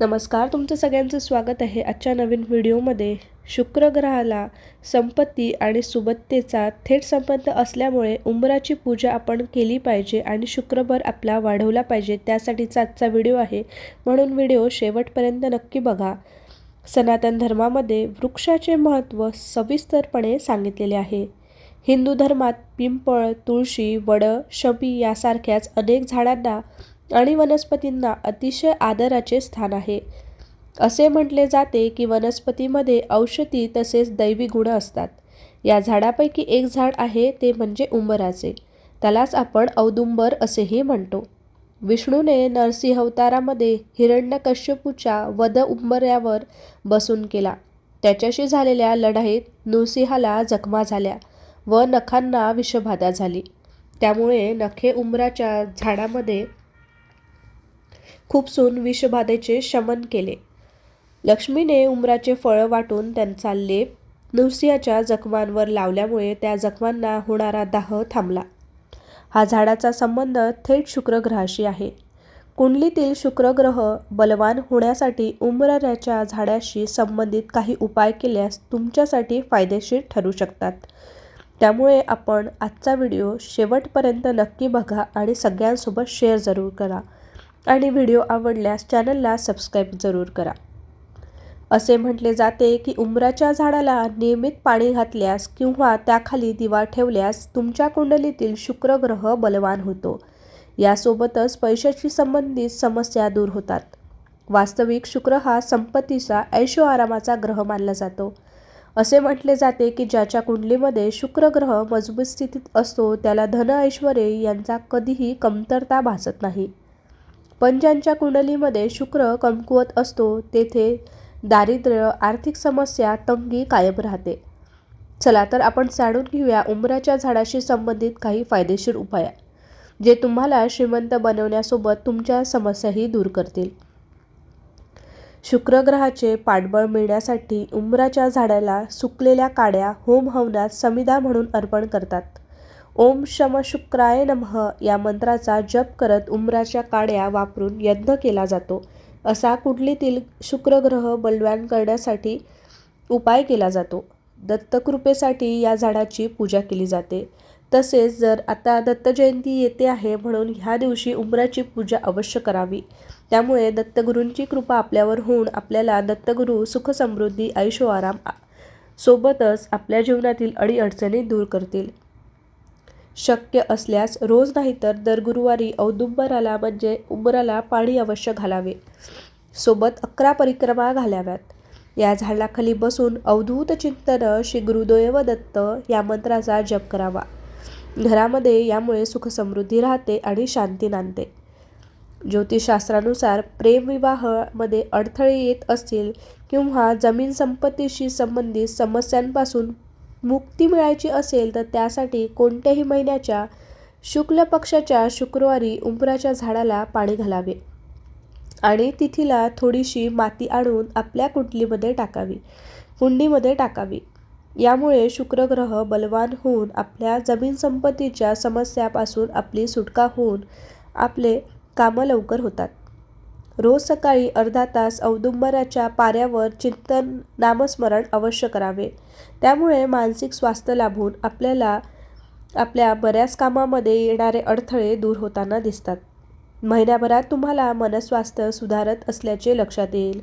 नमस्कार तुमचं सगळ्यांचं स्वागत आहे आजच्या नवीन व्हिडिओमध्ये. शुक्र ग्रहाला संपत्ती आणि सुबत्तेचा थेट संबंध असल्यामुळे उंबराची पूजा आपण केली पाहिजे आणि शुक्रभर आपला वाढवला पाहिजे त्यासाठीचा आजचा व्हिडिओ आहे. म्हणून व्हिडिओ शेवटपर्यंत नक्की बघा. सनातन धर्मामध्ये वृक्षाचे महत्त्व सविस्तरपणे सांगितलेले आहे. हिंदू धर्मात पिंपळ तुळशी वड शमी यासारख्याच अनेक झाडांना आणि वनस्पतींना अतिशय आदराचे स्थान आहे. असे म्हटले जाते की वनस्पतीमध्ये औषधी तसेच दैवी गुण असतात. या झाडापैकी एक झाड आहे ते म्हणजे उंबराचे. त्यालाच आपण औदुंबर असेही म्हणतो. विष्णूने नरसिंह अवतारामध्ये हिरण्यकश्यपूच्या वध उंबऱ्यावर बसून केला. त्याच्याशी झालेल्या लढाईत नृसिंहाला जखमा झाल्या व नखांना विषबाधा झाली. त्यामुळे नखे उंबराच्या झाडामध्ये खूपसून विषबाधेचे शमन केले. लक्ष्मीने उमराचे फळं वाटून त्यांचा लेप नृसिंहाच्या जखमांवर लावल्यामुळे त्या जखमांना होणारा दाह थांबला. हा झाडाचा संबंध थेट शुक्रग्रहाशी आहे. कुंडलीतील शुक्रग्रह बलवान होण्यासाठी उमराच्या झाडाशी संबंधित काही उपाय केल्यास तुमच्यासाठी फायदेशीर ठरू शकतात. त्यामुळे आपण आजचा व्हिडिओ शेवटपर्यंत नक्की बघा आणि सगळ्यांसोबत शेअर जरूर करा. आणि व्हिडिओ आवडल्यास चॅनलला सबस्क्राईब जरूर करा. असे म्हटले जाते की उंबराच्या झाडाला नियमित पाणी घातल्यास किंवा त्याखाली दिवा ठेवल्यास तुमच्या कुंडलीतील शुक्रग्रह बलवान होतो. यासोबतच पैशाशी संबंधित समस्या दूर होतात. वास्तविक शुक्र हा संपत्तीचा ऐशो आरामाचा ग्रह मानला जातो. असे म्हटले जाते की ज्याच्या कुंडलीमध्ये शुक्र ग्रह मजबूत स्थितीत असतो त्याला धन ऐश्वर्य यांचा कधीही कमतरता भासत नाही. पण ज्यांच्या कुंडलीमध्ये शुक्र कमकुवत असतो तेथे दारिद्र्य आर्थिक समस्या तंगी कायम राहते. चला तर आपण जाणून घेऊया उंबराच्या झाडाशी संबंधित काही फायदेशीर उपाय जे तुम्हाला श्रीमंत बनवण्यासोबत तुमच्या समस्याही दूर करतील. शुक्रग्रहाचे पाठबळ मिळण्यासाठी उंबराच्या झाडाला सुकलेल्या काड्या होम हवनात समिधा म्हणून अर्पण करतात. ओम शम शुक्राय नमः या मंत्राचा जप करत उंबराच्या काड्या वापरून यज्ञ केला जातो. असा कुंडलीतील शुक्रग्रह बलवान करण्यासाठी उपाय केला जातो. दत्तकृपेसाठी या झाडाची पूजा केली जाते. तसेच जर आता दत्तजयंती येते आहे म्हणून ह्या दिवशी उंबराची पूजा अवश्य करावी. त्यामुळे दत्तगुरूंची कृपा आपल्यावर होऊन आपल्याला दत्तगुरू सुखसमृद्धी ऐशो आराम सोबतच आपल्या जीवनातील अडीअडचणी दूर करतील. शक्य असल्यास रोज नाही तर दर गुरुवारी औदुंबराला म्हणजे उंबराला पाणी अवश्य घालावे. सोबत अकरा परिक्रमा घालाव्यात. या झाडाखाली बसून अवधूत चिंतन श्री गुरुदैव दत्त या मंत्राचा जप करावा. घरामध्ये यामुळे सुखसमृद्धी राहते आणि शांती नांदते. ज्योतिषशास्त्रानुसार प्रेमविवाहामध्ये अडथळे येत असतील किंवा जमीन संपत्तीशी संबंधित समस्यांपासून मुक्ती मिळायची असेल तर त्यासाठी कोणत्याही महिन्याच्या शुक्ल पक्षाच्या शुक्रवारी उंबराच्या झाडाला पाणी घालावे आणि तिथीला थोडीशी माती आणून आपल्या कुंडलीमध्ये टाकावी कुंडीमध्ये टाकावी. यामुळे शुक्रग्रह बलवान होऊन आपल्या जमीन संपत्तीच्या समस्यापासून आपली सुटका होऊन आपले कामं लवकर होतात. रोज सकाळी अर्धा तास औदुंबराच्या पाऱ्यावर चिंतन नामस्मरण अवश्य करावे. त्यामुळे मानसिक स्वास्थ्य लाभून आपल्याला आपल्या बऱ्याच कामामध्ये येणारे अडथळे दूर होताना दिसतात. महिन्याभरात तुम्हाला मनस्वास्थ्य सुधारत असल्याचे लक्षात येईल.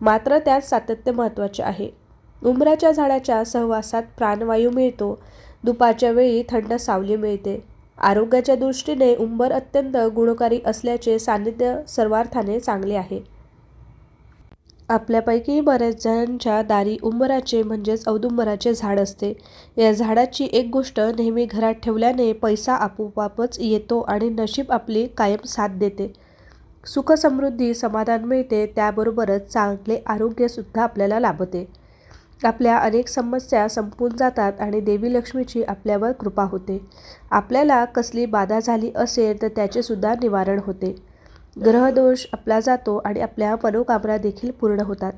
मात्र त्यात सातत्य महत्त्वाचे आहे. उंबराच्या झाडाच्या सहवासात प्राणवायू मिळतो. दुपारच्या वेळी थंड सावली मिळते. आरोग्याच्या दृष्टीने उंबर अत्यंत गुणकारी असल्याचे सान्निध्य सर्वार्थाने चांगले आहे. आपल्यापैकी बऱ्याच जणांच्या दारी उंबराचे म्हणजेच औदुंबराचे झाड असते. या झाडाची एक गोष्ट नेहमी घरात ठेवल्याने पैसा आपोआपच येतो आणि नशीब आपली कायम साथ देते. सुखसमृद्धी समाधान मिळते त्याबरोबरच चांगले आरोग्यसुद्धा आपल्याला लाभते. आपल्या अनेक समस्या संपून जातात आणि देवी लक्ष्मीची आपल्यावर कृपा होते. आपल्याला कसली बाधा झाली असेल तर त्याचेसुद्धा निवारण होते. ग्रहदोष आपला जातो आणि आपल्या मनोकामना देखील पूर्ण होतात.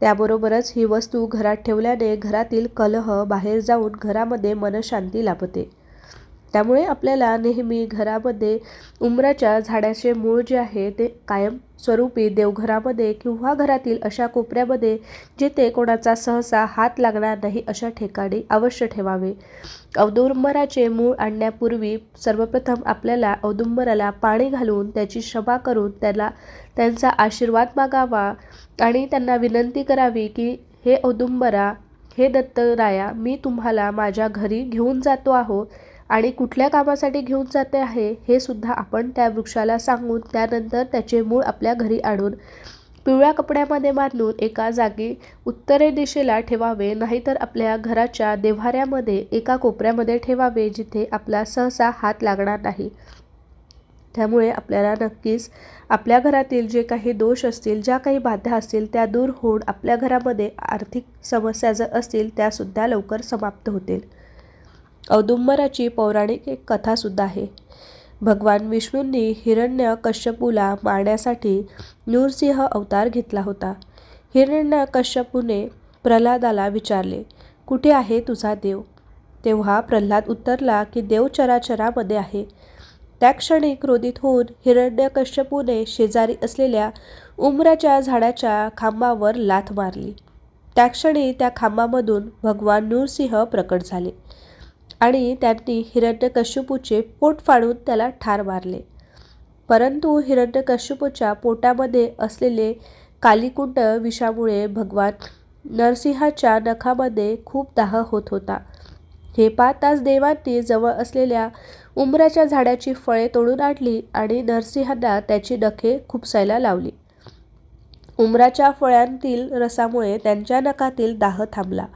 त्याबरोबरच ही वस्तू घरात ठेवल्याने घरातील कलह बाहेर जाऊन घरामध्ये मनशांती लाभते. त्यामुळे आपल्याला नेहमी घरामध्ये उंबराच्या झाडाचे मूळ जे आहे ते कायम स्वरूपी देवघरामध्ये किंवा घरातील अशा कोपऱ्यामध्ये जिथे कोणाचा सहसा हात लागणार नाही अशा ठिकाणी अवश्य ठेवावे. औदुंबराचे मूळ आणण्यापूर्वी सर्वप्रथम आपल्याला औदुंबराला पाणी घालून त्याची क्षमा करून त्याला त्यांचा आशीर्वाद मागावा आणि त्यांना विनंती करावी की हे औदुंबरा हे दत्तराया मी तुम्हाला माझ्या घरी घेऊन जातो आहो आणि कुठल्या कामासाठी घेऊन जाते आहे हे सुद्धा आपण त्या वृक्षाला सांगून त्यानंतर त्याचे मूळ आपल्या घरी आणून पिवळ्या कपड्यामध्ये बांधून एका जागी उत्तरे दिशेला ठेवावे नाहीतर आपल्या घराच्या देव्हाऱ्यामध्ये एका कोपऱ्यामध्ये ठेवावे जिथे आपला सहसा हात लागणार नाही. त्यामुळे आपल्याला नक्कीच आपल्या घरातील जे काही दोष असतील ज्या काही बाधा असतील त्या दूर होऊन आपल्या घरामध्ये आर्थिक समस्या जर असतील त्यासुद्धा लवकर समाप्त होतील. औदुंबराची पौराणिक एक कथासुद्धा आहे. भगवान विष्णूंनी हिरण्य कश्यपूला मारण्यासाठी नूरसिंह अवतार घेतला होता. हिरण्य कश्यपूने प्रल्हादाला विचारले कुठे आहे तुझा देव? तेव्हा प्रल्हाद उत्तरला की देव चराचरामध्ये आहे. त्या क्षणी क्रोधित होऊन हिरण्यकश्यपूने शेजारी असलेल्या उमराच्या झाडाच्या खांबावर लाथ मारली. त्या क्षणी त्या खांबामधून भगवान नूरसिंह प्रकट झाले. आणि त्यांनी हिरण्यकश्यपूचे पोट फाडून त्याला ठार मारले. परंतु हिरण्यकश्यपूच्या पोटामध्ये असलेले कालीकुंड विषामुळे भगवान नरसिंहाच्या नखामध्ये खूप दाह होत होता. हे पाहताच देवांनी जवळ असलेल्या उमराच्या झाडाची फळे तोडून आणली आणि नरसिंहांना त्याची नखे खुपसायला लावली. उमराच्या फळ्यांतील रसामुळे त्यांच्या नखातील दाह थांबला.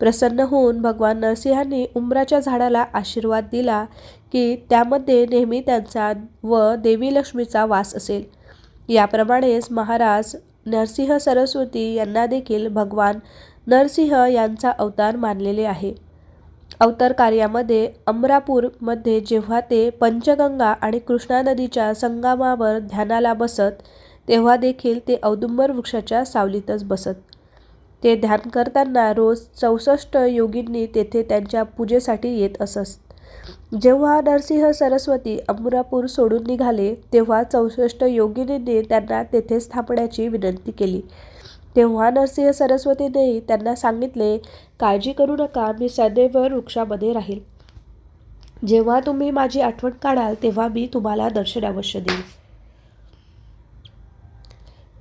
प्रसन्न होऊन भगवान नरसिंहांनी उंबराच्या झाडाला आशीर्वाद दिला की त्यामध्ये नेहमी त्यांचा व देवी लक्ष्मीचा वास असेल. याप्रमाणेच महाराज नरसिंह सरस्वती यांना देखील भगवान नरसिंह यांचा अवतार मानलेले आहे. अवतार कार्यामध्ये अमरापूरमध्ये जेव्हा ते पंचगंगा आणि कृष्णा नदीच्या संगमावर ध्यानाला बसत तेव्हा देखील ते औदुंबर वृक्षाच्या सावलीतच बसत. ते ध्यान करताना रोज चौसष्ट योगींनी तेथे त्यांच्या पूजेसाठी येत असत. जेव्हा नरसिंह सरस्वती अमरापूर सोडून निघाले तेव्हा चौसष्ट योगिनींनी त्यांना तेथेच थांबण्याची विनंती केली. तेव्हा नरसिंह सरस्वतीनेही त्यांना सांगितले काळजी करू नका मी सदैव वृक्षामध्ये राहील. जेव्हा तुम्ही माझी आठवण काढाल तेव्हा मी तुम्हाला दर्शन अवश्य देईल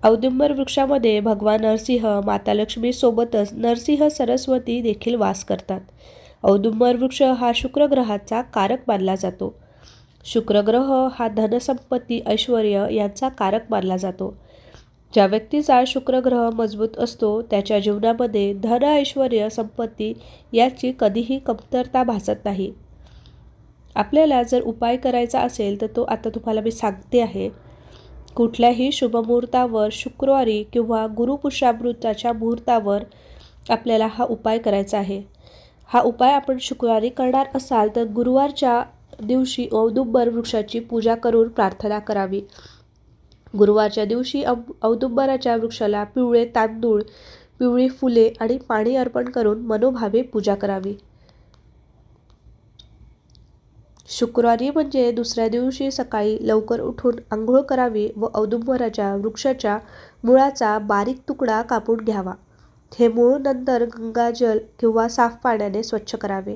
औदुंबर वृक्षामध्ये भगवान नरसिंह माता लक्ष्मीसोबतच नरसिंह सरस्वती देखील वास करतात. औदुंबर वृक्ष हा शुक्रग्रहाचा कारक मानला जातो. शुक्रग्रह हा धनसंपत्ती ऐश्वर यांचा कारक मानला जातो. ज्या व्यक्तीचा शुक्रग्रह मजबूत असतो त्याच्या जीवनामध्ये धन ऐश्वर संपत्ती याची कधीही कमतरता भासत नाही. आपल्याला जर उपाय करायचा असेल तर तो आता तुम्हाला मी सांगते आहे. कुठल्याही शुभमुहूर्तावर शुक्रवारी किंवा गुरुपुषामृताच्या मुहूर्तावर आपल्याला हा उपाय करायचा आहे. हा उपाय आपण शुक्रवारी करणार असाल तर गुरुवारच्या दिवशी औदुंबर वृक्षाची पूजा करून प्रार्थना करावी. गुरुवारच्या दिवशी औ औदुंबराच्या वृक्षाला पिवळे तांदूळ पिवळी फुले आणि पाणी अर्पण करून मनोभावे पूजा करावी. शुक्रवारी म्हणजे दुसऱ्या दिवशी सकाळी लवकर उठून आंघोळ करावी व औदुंबराच्या वृक्षाच्या मुळाचा बारीक तुकडा कापून घ्यावा. हे मूळ नंतर गंगाजल किंवा साफ पाण्याने स्वच्छ करावे.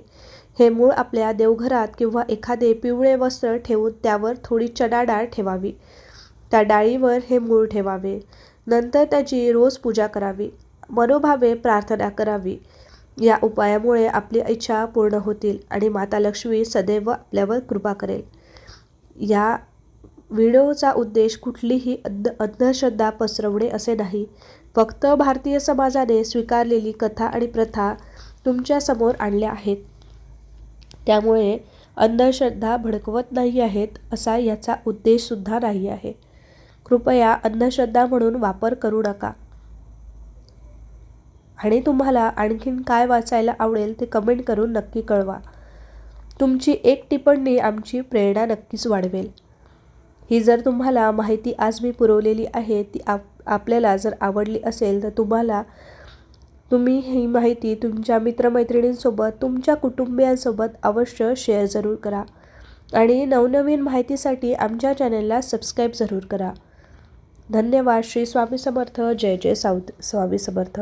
हे मूळ आपल्या देवघरात किंवा एखादे पिवळे वस्त्र ठेवून त्यावर थोडी चना डाळ ठेवावी. त्या डाळीवर हे मूळ ठेवावे. नंतर त्याची रोज पूजा करावी. मनोभावे प्रार्थना करावी. या उपायामुळे आपली इच्छा पूर्ण होतील आणि माता लक्ष्मी सदैव आपल्यावर कृपा करेल. या व्हिडिओचा उद्देश कुठलीही अंध अंधश्रद्धा पसरवणे असे नाही. फक्त भारतीय समाजाने स्वीकारलेली कथा आणि प्रथा तुमच्यासमोर आणल्या आहेत. त्यामुळे अंधश्रद्धा भडकवत नाही आहेत असा याचा उद्देशसुद्धा नाही आहे. कृपया अंधश्रद्धा म्हणून वापर करू नका. आणि तुम्हाला आणखीन काय वाचायला आवडेल ते कमेंट करून नक्की कळवा. तुमची एक टिप्पणी आमची प्रेरणा नक्कीच वाढवेल. ही जर तुम्हाला माहिती आज मी पुरवलेली आहे ती आप आपल्याला जर आवडली असेल तर तुम्हाला तुम्ही ही माहिती तुमच्या मित्रमैत्रिणींसोबत तुमच्या कुटुंबियांसोबत अवश्य शेअर जरूर करा. आणि नवनवीन माहितीसाठी आमच्या चॅनलला सबस्क्राईब जरूर करा. धन्यवाद. श्री स्वामी समर्थ. जय जय साऊत स्वामी समर्थ.